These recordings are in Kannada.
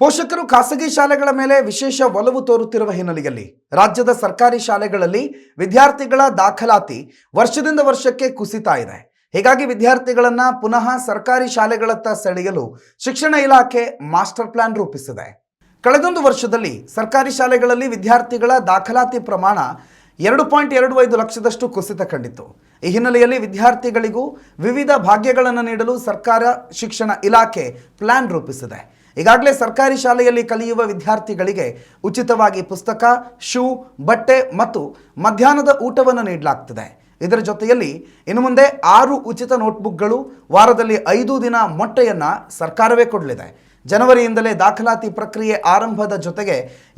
ಪೋಷಕರು ಖಾಸಗಿ ಶಾಲೆಗಳ ಮೇಲೆ ವಿಶೇಷ ಒಲವು ತೋರುತ್ತಿರುವ ಹಿನ್ನೆಲೆಯಲ್ಲಿ ರಾಜ್ಯದ ಸರ್ಕಾರಿ ಶಾಲೆಗಳಲ್ಲಿ ವಿದ್ಯಾರ್ಥಿಗಳ ದಾಖಲಾತಿ ವರ್ಷದಿಂದ ವರ್ಷಕ್ಕೆ ಕುಸಿತಾ ಇದೆ. ಹೀಗಾಗಿ ವಿದ್ಯಾರ್ಥಿಗಳನ್ನ ಪುನಃ ಸರ್ಕಾರಿ ಶಾಲೆಗಳತ್ತ ಸೆಳೆಯಲು ಶಿಕ್ಷಣ ಇಲಾಖೆ ಮಾಸ್ಟರ್ ಪ್ಲಾನ್ ರೂಪಿಸಿದೆ. ಕಳೆದೊಂದು ವರ್ಷದಲ್ಲಿ ಸರ್ಕಾರಿ ಶಾಲೆಗಳಲ್ಲಿ ವಿದ್ಯಾರ್ಥಿಗಳ ದಾಖಲಾತಿ ಪ್ರಮಾಣ ಎರಡು ಪಾಯಿಂಟ್ ಎರಡು ಐದು ಲಕ್ಷದಷ್ಟು ಕುಸಿತ ಕಂಡಿತ್ತು. ಈ ಹಿನ್ನೆಲೆಯಲ್ಲಿ ವಿದ್ಯಾರ್ಥಿಗಳಿಗೂ ವಿವಿಧ ಭಾಗ್ಯಗಳನ್ನು ನೀಡಲು ಸರ್ಕಾರ ಶಿಕ್ಷಣ ಇಲಾಖೆ ಪ್ಲಾನ್ ರೂಪಿಸಿದೆ. ಈಗಾಗಲೇ ಸರ್ಕಾರಿ ಶಾಲೆಯಲ್ಲಿ ಕಲಿಯುವ ವಿದ್ಯಾರ್ಥಿಗಳಿಗೆ ಉಚಿತವಾಗಿ ಪುಸ್ತಕ, ಶೂ, ಬಟ್ಟೆ ಮತ್ತು ಮಧ್ಯಾಹ್ನದ ಊಟವನ್ನು ನೀಡಲಾಗ್ತದೆ. ಇದರ ಜೊತೆಯಲ್ಲಿ ಇನ್ನು ಮುಂದೆ ಆರು ಉಚಿತ ನೋಟ್ಬುಕ್ಗಳು ವಾರದಲ್ಲಿ ಐದು ದಿನ ಮೊಟ್ಟೆಯನ್ನು ಸರ್ಕಾರವೇ ಕೊಡಲಿದೆ. ಜನವರಿಯಿಂದಲೇ ದಾಖಲಾತಿ ಪ್ರಕ್ರಿಯೆ ಆರಂಭದ ಜೊತೆಗೆ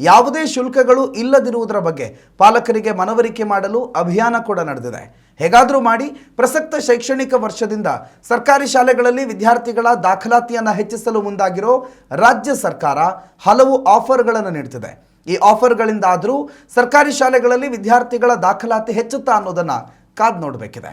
ಯಾವುದೇ ಶುಲ್ಕಗಳು ಇಲ್ಲದಿರುವುದರ ಬಗ್ಗೆ ಪಾಲಕರಿಗೆ ಮನವರಿಕೆ ಮಾಡಲು ಅಭಿಯಾನ ಕೂಡ ನಡೆದಿದೆ. ಹೇಗಾದರೂ ಮಾಡಿ ಪ್ರಸಕ್ತ ಶೈಕ್ಷಣಿಕ ವರ್ಷದಿಂದ ಸರ್ಕಾರಿ ಶಾಲೆಗಳಲ್ಲಿ ವಿದ್ಯಾರ್ಥಿಗಳ ದಾಖಲಾತಿಯನ್ನು ಹೆಚ್ಚಿಸಲು ಮುಂದಾಗಿರೋ ರಾಜ್ಯ ಸರ್ಕಾರ ಹಲವು ಆಫರ್ಗಳನ್ನು ನೀಡ್ತಿದೆ. ಈ ಆಫರ್ಗಳಿಂದಾದರೂ ಸರ್ಕಾರಿ ಶಾಲೆಗಳಲ್ಲಿ ವಿದ್ಯಾರ್ಥಿಗಳ ದಾಖಲಾತಿ ಹೆಚ್ಚುತ್ತಾ ಅನ್ನೋದನ್ನು ಕಾದು ನೋಡಬೇಕಿದೆ.